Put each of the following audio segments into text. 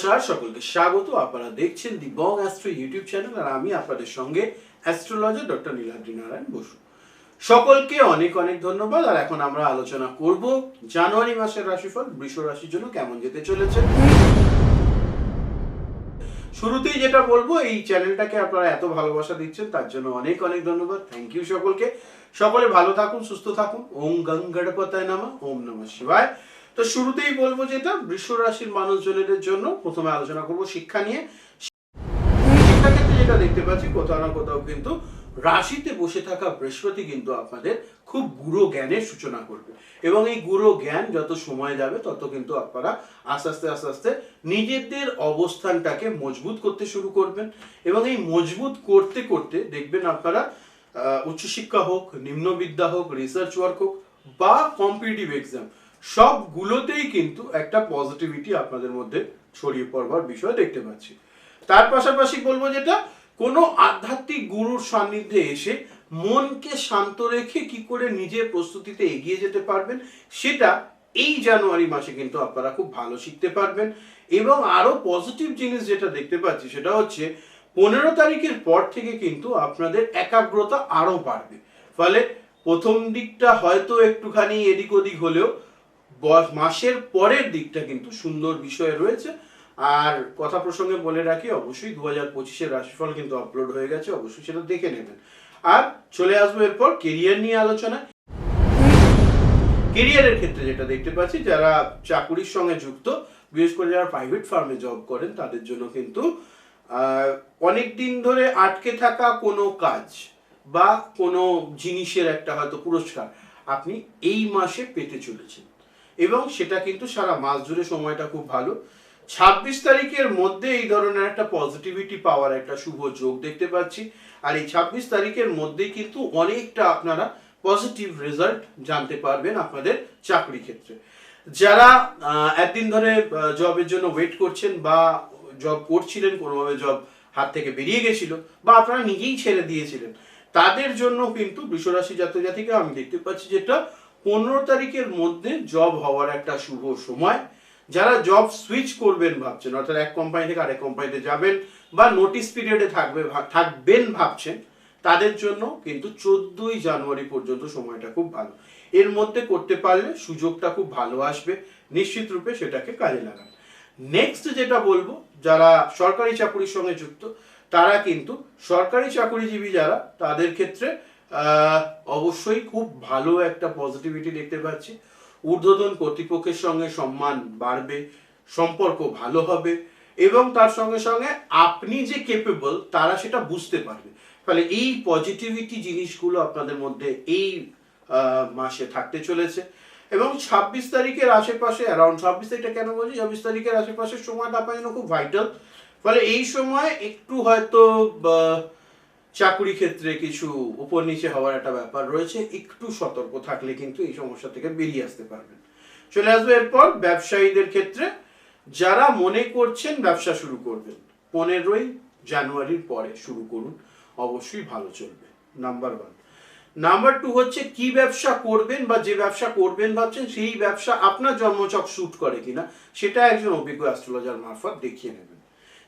নমস্কার, সকলকে স্বাগত। আপনারা দেখছেন the Bong astro YouTube channel আর আমি আপনাদের সঙ্গে অ্যাস্ট্রোলজার ডক্টর নীলাদ্রি নারায়ণ বসু। সকলকে অনেক অনেক ধন্যবাদ। আর এখন আমরা আলোচনা করব জানুয়ারি মাসের রাশিফল, বৃষ রাশির জন্য কেমন যেতে চলেছে। শুরুতেই যেটা বলব, এই চ্যানেলটাকে আপনারা এত ভালোবাসা দিচ্ছেন, তার জন্য অনেক অনেক ধন্যবাদ। থ্যাংক ইউ সকলকে। সকলে ভালো থাকুন, সুস্থ থাকুন। ওম গং নামা, ওম নমঃ শিবায়। তো শুরুতেই বলব যেটা বৃষ রাশির মানুষজনের জন্য প্রথমে আলোচনা করব শিক্ষা নিয়ে। শিক্ষাক্ষেত্রে যেটা দেখতে পাচ্ছি কোথাও না কোথাও কিন্তু রাশিতে বসে থাকা বৃহস্পতি কিন্তু আপনাদের খুব গুরু জ্ঞানের সূচনা করবে। এবং এই গুরু জ্ঞান যত সময় যাবে তত কিন্তু আপনারা আস্তে আস্তে আস্তে আস্তে নিজেদের অবস্থানটাকে মজবুত করতে শুরু করবেন। এবং এই মজবুত করতে করতে দেখবেন আপনারা উচ্চশিক্ষা হোক, নিম্নবিদ্যা হোক রিসার্চ ওয়ার্ক হোক বা কম্পিটিটিভ এক্সাম সবগুলোতেই কিন্তু একটা পজিটিভিটি আপনাদের মধ্যে ছড়িয়ে পড়বার বিষয় দেখতে পাচ্ছি। তার পাশাপাশি বলব যেটা, কোনো আধ্যাত্মিক গুরুর সান্নিধ্যে এসে মনকে শান্ত রেখে কি করে নিজের প্রস্তুতিতে এগিয়ে যেতে পারবেন, সেটা এই জানুয়ারি মাসে কিন্তু আপনারা খুব ভালো শিখতে পারবেন। এবং আরও পজিটিভ জিনিস যেটা দেখতে পাচ্ছি, সেটা হচ্ছে পনেরো তারিখের পর থেকে কিন্তু আপনাদের একাগ্রতা আরও বাড়বে। ফলে প্রথম দিকটা হয়তো একটুখানি এদিক ওদিক হলেও মাসের পরের দিকটা কিন্তু সুন্দর বিষয় রয়েছে। আর কথা প্রসঙ্গে বলে রাখি, অবশ্যই দু হাজার পঁচিশের রাশিফল কিন্তু আপলোড হয়ে গেছে, অবশ্যই সেটা দেখে নেবেন। আর চলে আসব এরপর কেরিয়ার নিয়ে আলোচনা কেরিয়ারের ক্ষেত্রে যেটা দেখতে পাচ্ছি, যারা চাকুরির সঙ্গে যুক্ত, বিশেষ করে যারা প্রাইভেট ফার্মে জব করেন, তাদের জন্য কিন্তু অনেক দিন ধরে আটকে থাকা কোনো কাজ বা কোনো জিনিসের একটা হয়তো পুরস্কার আপনি এই মাসে পেতে চলেছেন। এবং সেটা কিন্তু সারা মাস জুড়ে সময়টা খুব ভালো। ছাব্বিশ তারিখের মধ্যে এই ধরনের একটা পজিটিভিটি পাওয়ার একটা শুভ যোগ দেখতে পাচ্ছি। আর এই ছাব্বিশ তারিখের মধ্যেই কিন্তু অনেকটা আপনারা পজিটিভ রেজাল্ট জানতে পারবেন আপনাদের চাকরি ক্ষেত্রে। যারা একদিন ধরে জবের জন্য ওয়েট করছেন বা জব করছিলেন, কোনোভাবে জব হাত থেকে বেরিয়ে গেছিল বা আপনারা নিজেই ছেড়ে দিয়েছিলেন, তাদের জন্য কিন্তু বৃষরাশি জাতক জাতিকে আমি দেখতে পাচ্ছি যেটা পনেরো তারিখের মধ্যে জব হওয়ার একটা শুভ সময়। যারা জব সুইচ করবেন ভাবছেন, অর্থাৎ এক কোম্পানি থেকে আরেক কোম্পানিতে যাবেন বা নোটিস পিরিয়ডে থাকবে থাকবেন ভাবছেন, তাদের জন্য কিন্তু চোদ্দই জানুয়ারি পর্যন্ত সময়টা খুব ভালো। এর মধ্যে করতে পারলে সুযোগটা খুব ভালো আসবে, নিশ্চিত রূপে সেটাকে কাজে লাগান। নেক্সট যেটা বলব, যারা সরকারি চাকুরির সঙ্গে যুক্ত, তারা কিন্তু সরকারি চাকুরিজীবী যারা, তাদের ক্ষেত্রে অবশ্যই খুব ভালো একটা পজিটিভিটি দেখতে পাচ্ছি। ঊর্ধ্বতন কর্তৃপক্ষের সঙ্গে সম্মান বাড়বে, সম্পর্ক ভালো হবে এবং তার সঙ্গে সঙ্গে আপনি যে কেপেবল তারা সেটা বুঝতে পারবে। ফলে এই পজিটিভিটি জিনিসগুলো আপনাদের মধ্যে এই মাসে থাকতে চলেছে এবং ছাব্বিশ তারিখের আশেপাশে অ্যারাউন্ড ছাব্বিশ তারিখটা কেন বলছি? ছাব্বিশ তারিখের আশেপাশে সময়টা আপনার জন্য খুব ভাইটাল ফলে এই সময় একটু হয়তো চাকুরি ক্ষেত্রে কিছু উপর নিচে হওয়ার একটা ব্যাপার রয়েছে, একটু সতর্ক থাকলে কিন্তু এই সমস্যা থেকে বেরিয়ে আসতে পারবেন। চলে আসবে এরপর ব্যবসায়ীদের ক্ষেত্রে। যারা মনে করছেন ব্যবসা শুরু করবেন, পনেরোই জানুয়ারির পরে শুরু করুন, অবশ্যই ভালো চলবে। নাম্বার ওয়ান নাম্বার টু হচ্ছে কি ব্যবসা করবেন বা যে ব্যবসা করবেন ভাবছেন, সেই ব্যবসা আপনার জন্মচক শুট করে কিনা, সেটা একজন অভিজ্ঞ অ্যাস্ট্রোলজার মারফত দেখিয়ে নেবেন।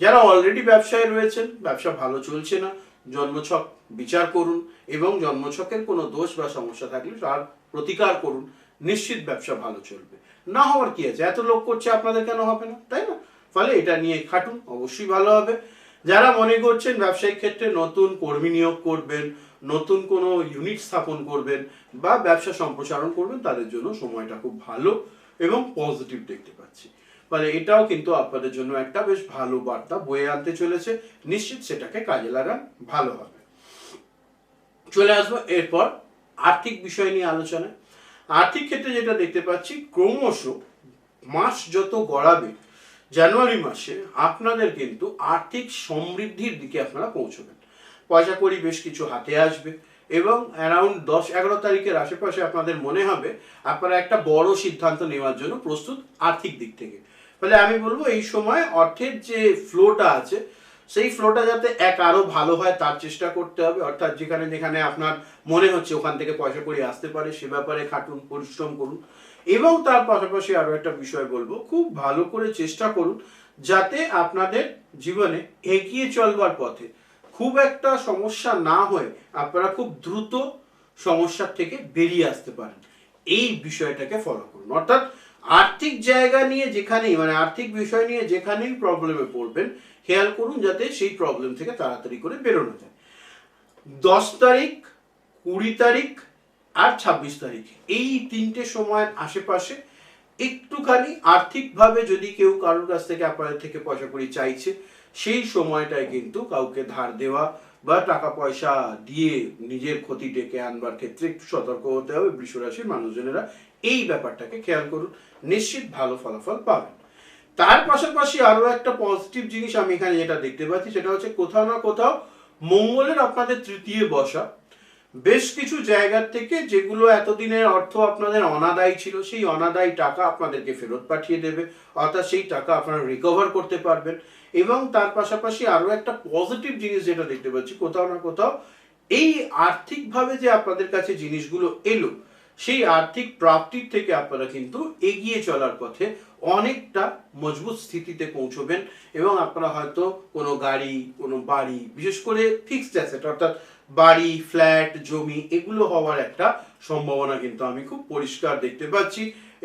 যারা অলরেডি ব্যবসায় রয়েছেন, ব্যবসা ভালো চলছে না জন্মছক বিচার করুন এবং জন্মছকের কোনো দোষ বা সমস্যা থাকলে তার প্রতিকার করুন। নিশ্চিত ব্যবসা ভালো চলবে। না হওয়ার কি আছে? এত লোক করছে আপনাদের কেন হবে না? তাই না? ফলে এটা নিয়ে খাটুন, অবশ্যই ভালো হবে। যারা মনে করছেন ব্যবসায়িক ক্ষেত্রে নতুন কর্মী নিয়োগ করবেন, নতুন কোনো ইউনিট স্থাপন করবেন বা ব্যবসা সম্প্রসারণ করবেন, তাদের জন্য সময়টা খুব ভালো এবং পজিটিভ দেখতে পাচ্ছি। মানে এটাও কিন্তু আপনাদের জন্য একটা বেশ ভালো বার্তা বয়ে আনতে চলেছে। নিশ্চিত সেটাকে কাজে লাগান, ভালো হবে। চলে আসব এরপর আর্থিক বিষয় নিয়ে আলোচনায়। আর্থিক ক্ষেত্রে যেটা দেখতে পাচ্ছি, ক্রমশ মাস যত গড়াবে, জানুয়ারি মাসে আপনাদের কিন্তু আর্থিক সমৃদ্ধির দিকে আপনারা পৌঁছবেন। পয়সা করি বেশ কিছু হাতে আসবে এবং অ্যারাউন্ড দশ, এগারো তারিখের আশেপাশে আপনাদের মনে হবে, আপনারা একটা বড় সিদ্ধান্ত নেওয়ার জন্য প্রস্তুত আর্থিক দিক থেকে। ফলে আমি বলব এই সময় অর্থের যে ফ্লোটা আছে, সেই ফ্লোটা যাতে এক আরও ভালো হয় তার চেষ্টা করতে হবে। অর্থাৎ যেখানে যেখানে আপনার মনে হচ্ছে ওখান থেকে পয়সা করে আসতে পারে, সে ব্যাপারে খাটুন, পরিশ্রম করুন। এবং তার পাশাপাশি আরও একটা বিষয় বলব, খুব ভালো করে চেষ্টা করুন যাতে আপনাদের জীবনে এগিয়ে চলবার পথে খুব একটা সমস্যা না হয়ে আপনারা খুব দ্রুত সমস্যার থেকে বেরিয়ে আসতে পারেন। এই বিষয়টাকে ফলো করুন। অর্থাৎ আর্থিক জায়গা নিয়ে যেখানেই মানে আর্থিক বিষয় নিয়ে যেখানেই প্রবলেমে পড়বেন, খেয়াল করুন যাতে সেই প্রবলেম থেকে তাড়াতাড়ি করে বেরোনো যায়। দশ তারিখ, কুড়ি তারিখ আর ছাব্বিশ তারিখ, এই তিনটে সময়ের আশেপাশে একটুখানি আর্থিকভাবে যদি কেউ কারোর কাছ থেকে আপনাদের থেকে পয়সা কড়ি চাইছে, সেই সময়টায় কিন্তু কাউকে ধার দেওয়া বা টাকা পয়সা দিয়ে নিজের ক্ষতি ডেকে আনবার ক্ষেত্রে একটু সতর্ক হতে হবে। বৃষরাশির মানুষজনেরা এই ব্যাপারটাকে খেয়াল করুন, নিশ্চিত ভালো ফলাফল পাবেন। তার পাশাপাশি আরও একটা পজিটিভ জিনিস আমি এখানে যেটা দেখতে পাচ্ছি, সেটা হচ্ছে কোথাও না কোথাও মঙ্গলের আপনাদের তৃতীয় বসা। বেশ কিছু জায়গার থেকে যেগুলো এতদিনের অর্থ আপনাদের অনাদায়ী ছিল, সেই অনাদায়ী টাকা আপনাদেরকে ফেরত পাঠিয়ে দেবে। অর্থাৎ সেই টাকা আপনারা রিকভার করতে পারবেন। এবং তার পাশাপাশি আরও একটা পজিটিভ জিনিস যেটা দেখতে পাচ্ছি, কোথাও না কোথাও এই আর্থিকভাবে যে আপনাদের কাছে জিনিসগুলো এলো, সেই আর্থিক প্রাপ্তির থেকে আপনারা কিন্তু এগিয়ে চলার পথে অনেকটা মজবুত স্থিতিতে পৌঁছবেন এবং আপনারা হয়তো কোনো গাড়ি, কোনো বাড়ি, বিশেষ করে ফিক্সড অ্যাসেট অর্থাৎ বাড়ি ফ্ল্যাট জমি, এগুলো হওয়ার একটা সম্ভাবনা কিন্তু আমি খুব পরিষ্কার দেখতে পাচ্ছি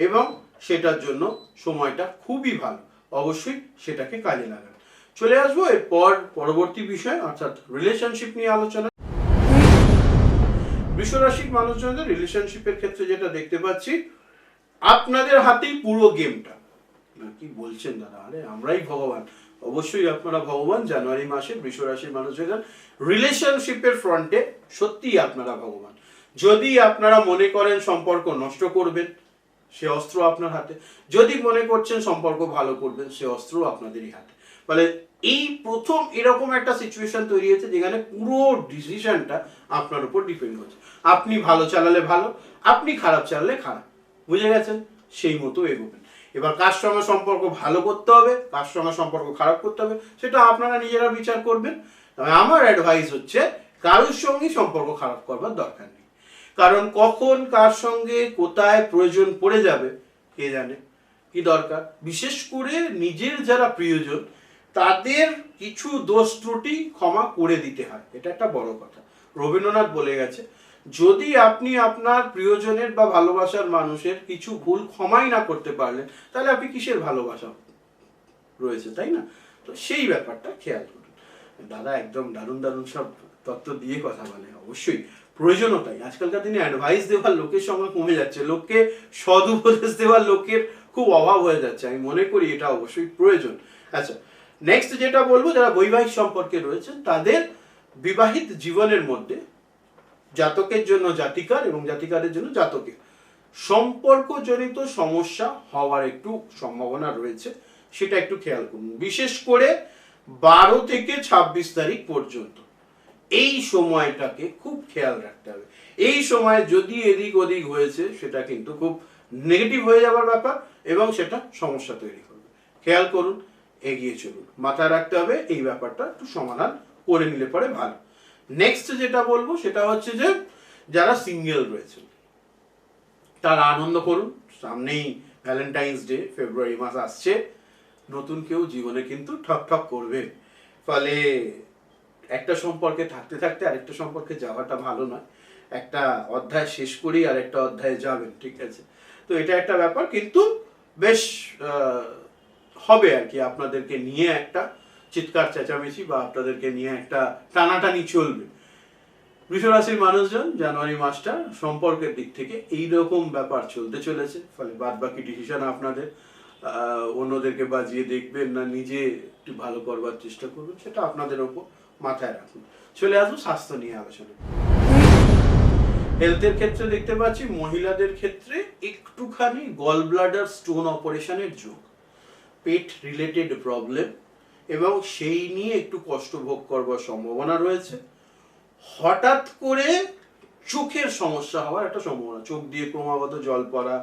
এবং সেটার জন্য সময়টা খুবই ভালো। অবশ্যই সেটাকে কাজে লাগান। চলে আসব এরপর পরবর্তী বিষয়, অর্থাৎ রিলেশনশিপ নিয়ে আলোচনা। বৃষরাশির মানুষজনদের রিলেশনশিপের ক্ষেত্রে যেটা দেখতে পাচ্ছি, আপনাদের হাতেই পুরো গেমটা কি বলছেন দাদা? আরে, আমরাই ভগবান। অবশ্যই আপনারা ভগবান, জানুয়ারি মাসে বৃষরাশির মানুষজন রিলেশনশিপের ফ্রন্টে সত্যিই আপনারা ভগবান। যদি আপনারা মনে করেন সম্পর্ক নষ্ট করবেন, সে অস্ত্র আপনার হাতে। যদি মনে করছেন সম্পর্ক ভালো করবেন, সে অস্ত্র আপনাদেরই হাতে। ফলে এই প্রথম এরকম একটা সিচুয়েশন তৈরি হয়েছে যেখানে পুরো ডিসিশনটা আপনার উপর ডিপেন্ড করছে। আপনি ভালো চালালে ভালো, আপনি খারাপ চালালে খারাপ। বুঝে গেছেন? সেই মতো এগোবেন। এবার কার সঙ্গে সম্পর্ক ভালো করতে হবে, কার সঙ্গে সম্পর্ক খারাপ করতে হবে, সেটা আপনারা নিজেরা বিচার করবেন। তবে আমার অ্যাডভাইস হচ্ছে, কারোর সঙ্গে সম্পর্ক খারাপ করবার দরকার নেই। কারণ কখন কার সঙ্গে কোথায় প্রয়োজন পড়ে যাবে, কে জানে? কি দরকার? বিশেষ করে নিজের যারা প্রিয়জন, তাদের কিছু দোষ ত্রুটি ক্ষমা করে দিতে হয়। এটা একটা বড় কথা। রবীন্দ্রনাথ বলে গেছে যদি আপনি আপনার প্রিয়জনের বা ভালোবাসার মানুষের কিছু ভুল ক্ষমাই না করতে পারলেন, তাহলে আপনি কিসের ভালোবাসা রয়েছে, তাই না? তো সেই ব্যাপারটা খেয়াল করুন। দাদা একদম দারুণ দারুণ সব তত্ত্ব দিয়ে কথা বলে, অবশ্যই। প্রয়োজনও তাই আজকালকার দিনে অ্যাডভাইস দেওয়ার লোকের সংখ্যা কমে যাচ্ছে। লোককে সদুপদেশ দেওয়ার লোকের খুব অভাব হয়ে যাচ্ছে। আমি মনে করি এটা অবশ্যই প্রয়োজন। আচ্ছা নেক্সট যেটা বলব, যারা বৈবাহিক সম্পর্কে রয়েছেন, তাদের বিবাহিত জীবনের মধ্যে জাতকের জন্য জাতিকার এবং জাতিকারের জন্য জাতকের। সম্পর্কজনিত সমস্যা হওয়ার একটু সম্ভাবনা রয়েছে, সেটা একটু খেয়াল করুন। বিশেষ করে বারো থেকে ছাব্বিশ তারিখ পর্যন্ত। এই সময়টাকে খুব খেয়াল রাখতে হবে। এই সময় যদি এদিক ওদিক হয়েছে, সেটা কিন্তু খুব নেগেটিভ হয়ে যাবার ব্যাপার এবং সেটা সমস্যা তৈরি করবে। খেয়াল করুন, এগিয়ে চলুন। মাথায় রাখতে হবে, এই ব্যাপারটা একটু সমাধান করে নিলে পরে ভালো। নেক্সট যেটা বলব সেটা হচ্ছে যে যারা সিঙ্গেল রয়েছেন তারা আনন্দ করুন। সামনেই ভ্যালেন্টাইন্স ডে ফেব্রুয়ারি মাস আসছে। নতুন কেউ জীবনে কিন্তু ঠক ঠক করবেন। ফলে একটা সম্পর্কে থাকতে থাকতে আরেকটা সম্পর্কে যাওয়াটা ভালো নয়। একটা অধ্যায় শেষ করেই আর একটা অধ্যায়ে যাবেন, ঠিক আছে? তো এটা একটা ব্যাপার। কিন্তু বেশ হবে আর কি আপনাদেরকে নিয়ে একটা চিৎকার, চেঁচামেচি বা আপনাদেরকে নিয়ে একটা টানাটানি চলবে। বৃষরাশির মানুষজন, জানুয়ারি মাসটা সম্পর্কের দিক থেকে এই রকম ব্যাপার চলতে চলেছে, ফলে বাদ বাকি ডিসিশন আপনাদের অন্যদেরকে বাজিয়ে দেখবেন না, নিজে একটু ভালো করবার চেষ্টা করবেন, সেটা আপনাদের ওপর মাথায় রাখুন। চলে আসব স্বাস্থ্য নিয়ে আলোচনা। হেলথের ক্ষেত্রে দেখতে পাচ্ছি, মহিলাদের ক্ষেত্রে একটুখানি গল ব্লাডার স্টোন অপারেশনের যোগ। পেট রিলেটেড প্রবলেম এবং সেই নিয়ে একটু কষ্ট ভোগ করবার সম্ভাবনা রয়েছে। হঠাৎ করে চোখের সমস্যা হওয়ার একটা সম্ভাবনা, চোখ দিয়ে ক্রমাগত জল পড়া,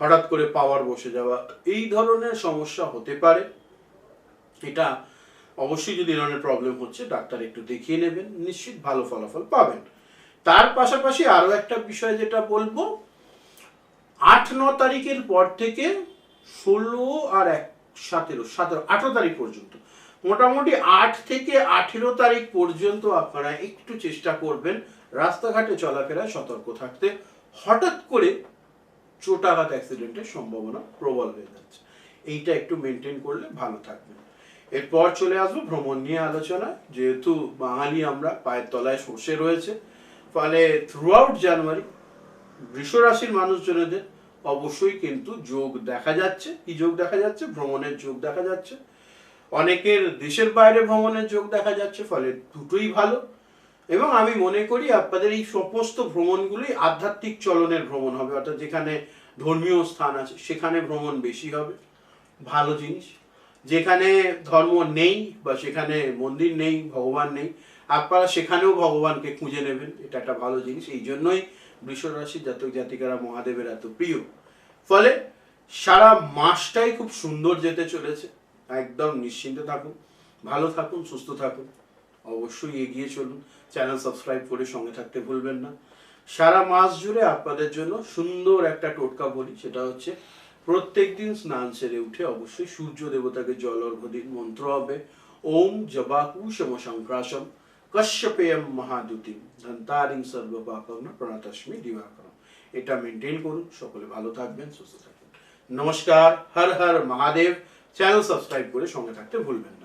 হঠাৎ করে পাওয়ার বসে যাওয়া, এই ধরনের সমস্যা হতে পারে। এটা অবশ্যই যদি ধরনের প্রবলেম হচ্ছে, ডাক্তার একটু দেখিয়ে নেবেন, নিশ্চিত ভালো ফলাফল পাবেন। তার পাশাপাশি আরও একটা বিষয় যেটা বলব, আট, ন তারিখের পর থেকে ষোলো আর এক, সতেরো সতেরো, আঠেরো তারিখ পর্যন্ত মোটামুটি আট থেকে আঠেরো তারিখ পর্যন্ত আপনারা একটু চেষ্টা করবেন রাস্তাঘাটে চলাফেরায় সতর্ক থাকতে। হঠাৎ করে চোটাঘাত অ্যাক্সিডেন্টের সম্ভাবনা প্রবল হয়ে যাচ্ছে। এইটা একটু মেনটেন করলে ভালো থাকবেন এরপর চলে আসব ভ্রমণ নিয়ে আলোচনা যেহেতু বাঙালি আমরা, পায়ের তলায় সর্ষে রয়েছে। ফলে থ্রু আউট জানুয়ারি রাশির মানুষজনেদের অবশ্যই কিন্তু যোগ দেখা যাচ্ছে। কি যোগ দেখা যাচ্ছে? ভ্রমণের যোগ দেখা যাচ্ছে। অনেকের দেশের বাইরে ভ্রমণের যোগ দেখা যাচ্ছে, ফলে দুটোই ভালো। এবং আমি মনে করি আপনাদের এই সমস্ত ভ্রমণগুলোই আধ্যাত্মিক চলনের ভ্রমণ হবে, অর্থাৎ যেখানে ধর্মীয় স্থান আছে, সেখানে ভ্রমণ বেশি হবে। ভালো জিনিস। যেখানে ধর্ম নেই বা সেখানে মন্দির নেই, ভগবান নেই, আপনারা সেখানেও ভগবানকে খুঁজে নেবেন। এটা একটা ভালো জিনিস। এই জন্যই বৃষ রাশির জাতক জাতিকারা মহাদেবের এত প্রিয়। ফলে সারা মাসটাই খুব সুন্দর যেতে চলেছে। একদম নিশ্চিন্তে থাকুন, ভালো থাকুন, সুস্থ থাকুন। অবশ্যই এগিয়ে চলুন। চ্যানেল সাবস্ক্রাইব করে সঙ্গে থাকতে ভুলবেন না। সারা মাস জুড়ে আপনাদের জন্য সুন্দর একটা টোটকা বলি সেটা হচ্ছে প্রত্যেকদিন স্নান সেরে উঠে অবশ্যই সূর্য দেবতাকে জল অর্ঘ দিন মন্ত্র হবে। ওম জবাকুশম সংক্রাসম কশ্যপেয়ম মহাদুতিম ধন্তারিং সর্বপাপম প্রণাতস্মি দিবাকরম। এটা মেনটেন করুন। সকলে ভালো থাকবেন, সুস্থ থাকবেন। নমস্কার। হর হর মহাদেব। চ্যানেল সাবস্ক্রাইব করে সঙ্গে থাকতে ভুলবেন